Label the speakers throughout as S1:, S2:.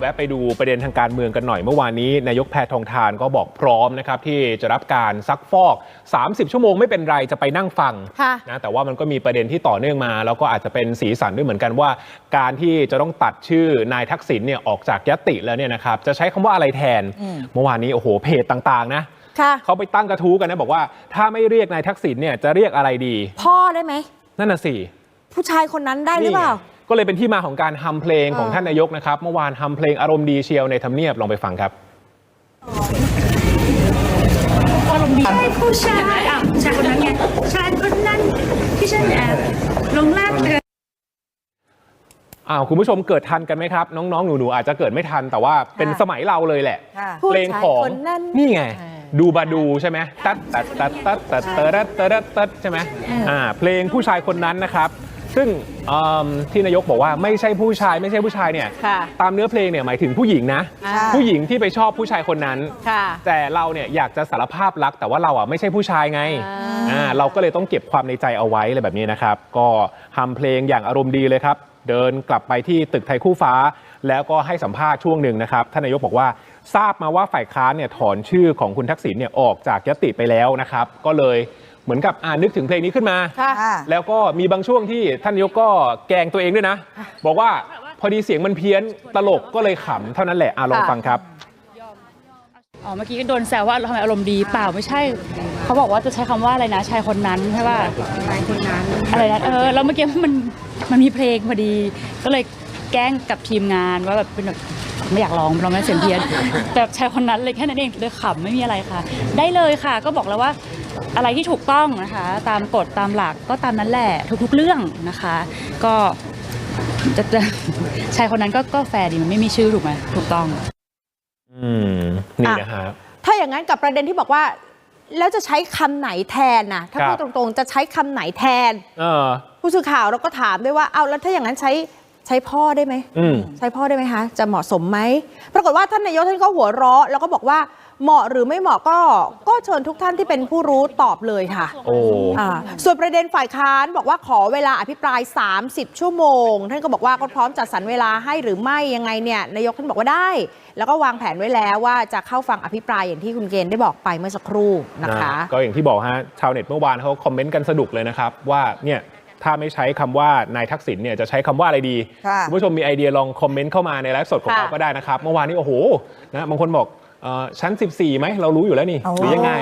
S1: แวะไปดูประเด็นทางการเมืองกันหน่อยเมื่อวานนี้นายกแพทองทานก็บอกพร้อมนะครับที่จะรับการซักฟอก 30 ชั่วโมงไม่เป็นไรจะไปนั่งฟัง
S2: ค่ะ
S1: นะแต่ว่ามันก็มีประเด็นที่ต่อเนื่องมา แล้วก็อาจจะเป็นสีสันด้วยเหมือนกันว่า การที่จะต้องตัดชื่อนายทักษิณเนี่ยออกจากยติแล้วเนี่ยนะครับจะใช้คำว่าอะไรแทน เมื่อวานนี้โอ้โหเพจต่างๆนะ
S2: ค่ะ
S1: เขาไปตั้งกระทู้กันนะบอกว่าถ้าไม่เรียกนายทักษิณเนี่ยจะเรียกอะไรดี
S2: พ่อได้ไหม
S1: นั่นน่ะสิ
S2: ผู้ชายคนนั้นได้หรือเปล่า
S1: นี่ไง ก็เลยเป็นที่มาของการฮัมเพลงของ
S2: เออ
S1: ท่านนายกนะครับ เมื่อวานฮัมเพลงอารมณ์ดีเชียวในทำเนียบลองไปฟังครับ
S3: ใช่ผู้ชายอะชายคนนั้นไงชายคนนั้นที่ฉันแอบหลงรักเธอ
S1: อ้าวคุณผู้ชมเกิดทันกันไหมครับ น้องๆ หนูๆ อาจจะเกิดไม่ทันแต่ว่าเป็นสมัยเราเลยแหละ
S2: ค่ะ
S1: เพลงของ
S2: ผู้ชายคนนั้น
S1: นี่ไง
S2: เออ
S1: ดูบาดูใช่ไหมตัดตัดตัดตัดตัดเตอร์ตัดเตอร์ตัดใช่ไหมอ่าเพลงผู้ชายคนนั้นนะครับ ซึ่งอืมที่นายกบอกว่าไม่ใช่ผู้ชายไม่ใช่ผู้ชายเนี่ย
S2: ค่ะ
S1: ตามเนื้อเพลงเนี่ยหมายถึงผู้หญิงนะ
S2: อ่า
S1: ผู้หญิงที่ไปชอบผู้ชายคนนั้น
S2: ค่ะ
S1: แต่เราเนี่ยอยากจะสารภาพรัก แต่ว่าเราอะไม่ใช่ผู้ชายไง
S2: อ่า
S1: อ่าเราก็เลยต้องเก็บความในใจเอาไว้เลยแบบนี้นะครับ ก็ทำเพลงอย่างอารมณ์ดีเลยครับ เดินกลับไปที่ตึกไทยคู่ฟ้า แล้วก็ให้สัมภาษณ์ช่วงหนึ่งนะครับท่านนายกบอกว่าทราบมาว่าฝ่ายค้านเนี่ยถอนชื่อของคุณทักษิณเนี่ยออกจากยติไปแล้วนะครับ ก็เลย เหมือนกับอ่านึกถึงเพลงนี้ขึ้นมา
S2: ค่ะ
S1: แล้วก็มีบางช่วงที่ท่านนายกก็แกล้งตัวเองด้วยนะ บอกว่าพอดีเสียงมันเพี้ยนตลกก็เลยขำเท่านั้นแหละอะลองฟังครับ
S3: อ๋อเมื่อกี้ก็โดนแซวว่าทำไมอารมณ์ดีเปล่าไม่ใช่ เขาบอกว่าจะใช้คำว่าอะไรนะชายคนนั้นใช่ป่ะชายคนนั้นอะไรนะเออแล้วเมื่อกี้มันมันมีเพลงพอดี ก็เลยแกล้งกับทีมงานว่าแบบเป็นแบบไม่อยากร้องร้องไม่ได้เสียงเพี้ยน แต่ชายคนนั้นเลยแค่นั้นเองเลยขำไม่มีอะไรค่ะ ได้เลยค่ะ ก็บอกแล้วว่า อะไรที่ถูกต้องนะคะ ตามกฎตามหลักก็ตามนั้นแหละทุกๆเรื่องนะคะ ก็จะจะชายคนนั้นก็ก็แฟร์ดีมันไม่มีชื่อถูกไหมถูกต้อง
S1: อืมนี่นะฮะ
S2: ถ้าอย่างนั้นกับประเด็นที่บอกว่า แล้วจะใช้คำไหนแทนนะถ้า
S1: ครับ
S2: พูดตรงๆ จะใช้คำไหนแทน
S1: เออ
S2: ผู้สื่อข่าวเราก็ถามด้วยว่าเอาแล้วถ้าอย่างนั้นใช้ใช้พ่อได้ไหม
S1: อืม
S2: ใช้พ่อได้ไหมคะจะเหมาะสมไหมปรากฏว่าท่านนายกท่านก็หัวเราะ แล้วก็บอกว่า เหมาะหรือไม่เหมาะก็ก็เชิญทุกท่านที่เป็นผู้รู้ตอบเลยค่ะ
S1: โอ้
S2: อ่าส่วนประเด็นฝ่ายค้านบอกว่าขอเวลาอภิปราย 30 ชั่วโมง ท่านก็บอกว่าก็พร้อมจัดสรรเวลาให้หรือไม่ยังไงเนี่ยนายกท่านบอกว่าได้ แล้วก็วางแผนไว้แล้วว่าจะเข้าฟังอภิปรายอย่างที่คุณเกณฑ์ได้บอกไปเมื่อสักครู่นะคะ
S1: ก็อย่างที่บอกฮะชาวเน็ตเมื่อวานเขาคอมเมนต์กันสนุกเลยนะครับว่าเนี่ยถ้าไม่ใช้คำว่านายทักษิณเนี่ยจะใช้คำว่าอะไรดี
S2: ค่ะ
S1: ณผู้ชมมีไอเดียลองคอมเมนต์เข้ามาในไลฟ์สดของ
S2: ค่ะ
S1: เราก็ได้นะครับ เมื่อวานนี้โอ้โหนะบางคนบอก เอ่อชั้น 14ไหมเรารู้อยู่แล้วนี่
S2: โอ้
S1: หรือยังไง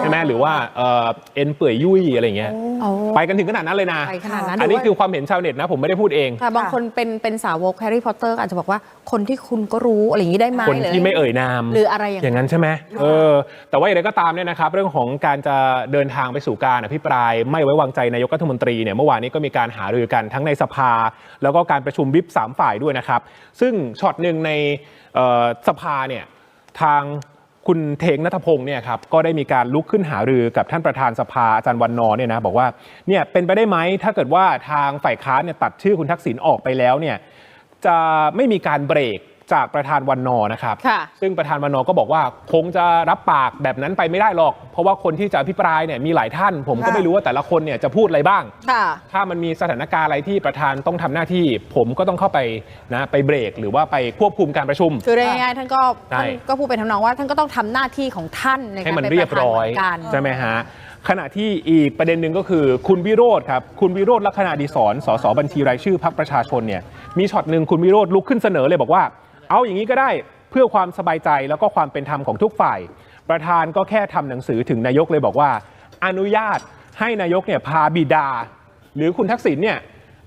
S1: ใช่ไหมหรือว่าเอ่อเอ็นเปื่อยยุ่ยอะไรอย่างเงี้ย
S2: โอ้
S1: ไปกันถึงขนาดนั้นเลยนะ
S2: ไปขนาดนั้น
S1: อันนี้
S2: ด้วย
S1: คือความเห็นชาวเน็ตนะ ผมไม่ได้พูดเอง
S2: ค่ะบางคนเป็นเป็นสาวกแฮร์รี่พอตเตอร์อาจจะบอกว่าคนที่คุณก็รู้อะไรอย่างนี้ได้ไหม
S1: คนที่ไม่เอ่ยนาม
S2: หรืออะไรอย่าง
S1: อย่างนั้นใช่ไหมเออ แต่ว่าอย่างไรก็ตามเนี่ยนะครับ เรื่องของการจะเดินทางไปสู่การอภิปราย ไม่ไว้วางใจนายกรัฐมนตรีเนี่ยเมื่อวานนี้ก็มีการหารือกันทั้งในสภา แล้วก็การประชุมวิปสามฝ่ายด้วยนะครับ ซึ่งช็อตหนึ่งในเอ่อสภาเนี่ย ทางคุณเทงนัทพงศ์เนี่ยครับก็ได้มีการลุกขึ้นหารือกับท่านประธานสภาอาจารย์วันนอเนี่ยนะบอกว่าเนี่ยเป็นไปได้ไหมถ้าเกิดว่าทางฝ่ายค้านเนี่ยตัดชื่อคุณทักษิณออกไปแล้วเนี่ยจะไม่มีการเบรก จากประธานวันนอร์นะครับ
S2: ค่ะ
S1: ซึ่งประธานวันนอร์ก็บอกว่าคงจะรับปากแบบนั้นไปไม่ได้หรอก เพราะว่าคนที่จะอภิปรายเนี่ยมีหลายท่าน ผมก็
S2: ค่ะ
S1: ไม่รู้ว่าแต่ละคนเนี่ยจะพูดอะไรบ้าง
S2: ค่ะ
S1: ถ้ามันมีสถานการณ์อะไรที่ประธานต้องทำหน้าที่ ผมก็ต้องเข้าไปนะไปเบรก หรือว่าไปควบคุมการประชุม
S2: คือเรียกง่ายๆท่านก็
S1: ใช่
S2: ท่านก็พูดเป็นทำนองว่าท่านก็ต้องทำหน้าที่ของท่านใน
S1: ให้
S2: การ
S1: มัน
S2: เป็น
S1: เรี
S2: ป
S1: ยบ
S2: ระธาน
S1: ร้อ
S2: เห
S1: ย
S2: มือนกัน
S1: ใช่ไหมฮะขณะที่อีกประเด็นหนึ่งก็คือคุณวิโรธครับคุณวิโรธลักษณะดีสอนสสบัญชีรายชื่อพรรคประชาชนเนี่ยมีช็อตหนึ่งคุณวิโรธลุกขึ้นเสนอเลยบอกว่า เอาอย่างนี้ก็ได้เพื่อความสบายใจแล้วก็ความเป็นธรรมของทุกฝ่าย ประธานก็แค่ทำหนังสือถึงนายกเลยบอกว่า อนุญาตให้นายกเนี่ยพาบิดา หรือคุณทักษิณเนี่ย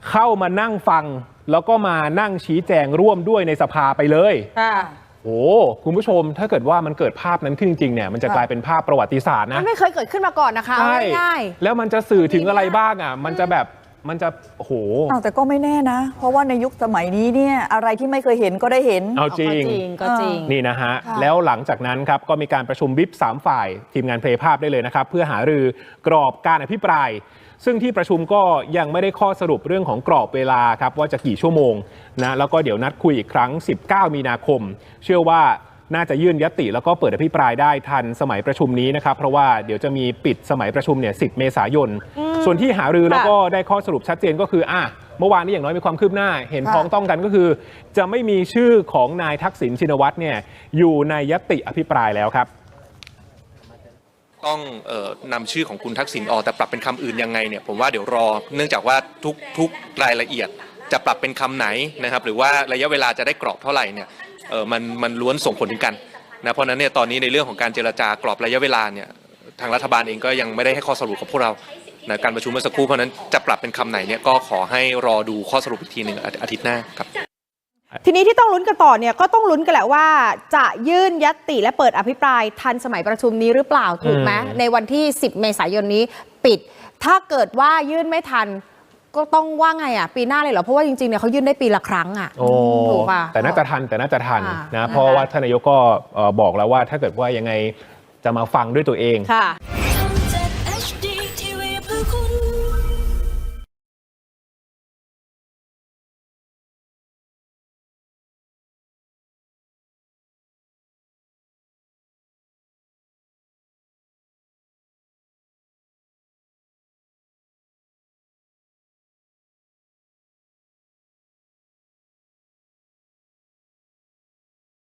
S1: เข้ามานั่งฟังแล้วก็มานั่งชี้แจงร่วมด้วยในสภาไปเลย
S2: ค่ะ
S1: โอ้คุณผู้ชมถ้าเกิดว่ามันเกิดภาพนั้นขึ้นจริงๆเนี่ยมันจะกลายเป็นภาพประวัติศาสตร์
S2: มั
S1: นะ
S2: นไม่เคยเกิดขึ้นมาก่อนนะคะเอา
S1: ใช่
S2: ง่าย
S1: แล้วมันจะสื่อถึงอะไรบ้างอะ มันจะแบบ มันจะโอ้โห
S4: อ้าวแต่ก็ไม่แน่นะ เพราะว่าในยุคสมัยนี้เนี่ยอะไรที่ไม่เคยเห็นก็ได้เห็น
S1: เอา
S2: ๆ
S1: จริง
S2: ก็จริง ก็จริง
S1: นี่นะฮะ
S4: ค่ะ
S1: แล้วหลังจากนั้นครับ ก็มีการประชุมวิปสามฝ่าย ทีมงานเพลย์ภาพได้เลยนะครับ เพื่อหารือกรอบการอภิปราย ซึ่งที่ประชุมก็ยังไม่ได้ข้อสรุปเรื่องของกรอบเวลาครับ ว่าจะกี่ชั่วโมงนะแล้วก็เดี๋ยวนัดคุยอีกครั้ง 19 มีนาคม เชื่อว่า น่าจะยื่นยติแล้วก็เปิดอภิปรายได้ทันสมัยประชุมนี้นะครับ เพราะว่าเดี๋ยวจะมีปิดสมัยประชุมเนี่ย10 เมษายน ส่วนที่หารือแล้วก็ได้ข้อสรุปชัดเจนก็คืออะเมื่อวานนี้อย่างน้อยมีความคืบหน้า เห็น
S4: ค่ะ
S1: พ้องต้องกันก็คือ จะไม่มีชื่อของนายทักษิณชินวัตรเนี่ยอยู่ในยติอภิปรายแล้วครับ
S5: ต้องเอ่อนำชื่อของคุณทักษิณออกแต่ปรับเป็นคำอื่นยังไงเนี่ยผมว่าเดี๋ยวรอ เนื่องจากว่าทุกทุกรายละเอียด จะปรับเป็นคำไหนนะครับ หรือว่าระยะเวลาจะได้กรอบเท่าไหร่เนี่ย เออมันมันล้วนส่งผลถึงกันนะเพราะนั้นเนี่ยตอนนี้ในเรื่องของการเจรจากรอบระยะเวลาเนี่ยทางรัฐบาลเองก็ยังไม่ได้ให้ข้อสรุปกับพวกเรานะการประชุมเมื่อสักครู่เพราะนั้นจะปรับเป็นคำไหนเนี่ยก็ขอให้รอดูข้อสรุปอีกทีหนึ่งอาทิตย์หน้าครับ
S2: ทีนี้ที่ต้องลุ้นกันต่อเนี่ยก็ต้องลุ้นกันแหละว่า จะยื่นยัตติและเปิดอภิปรายทันสมัยประชุมนี้หรือเปล่าถูกไห
S1: ม
S2: ในวันที่ 10 เมษายนนี้ปิด ถ้าเกิดว่ายื่นไม่ทัน ก็ต้องว่าไงอะปีหน้าเลยเหรอ เพราะว่าจริงๆเนี่ยเขายื่นได้ปีละครั้งอะ
S1: โอ้
S2: ถูกป่ะ
S1: แต่น่าจะทันแต่น่าจะทัน
S2: อ่า
S1: นะ
S2: นะคะ
S1: เพราะว่าท่านนายกก็เอ่อบอกแล้วว่าถ้าเกิดว่ายังไงจะมาฟังด้วยตัวเอง
S2: ค่ะ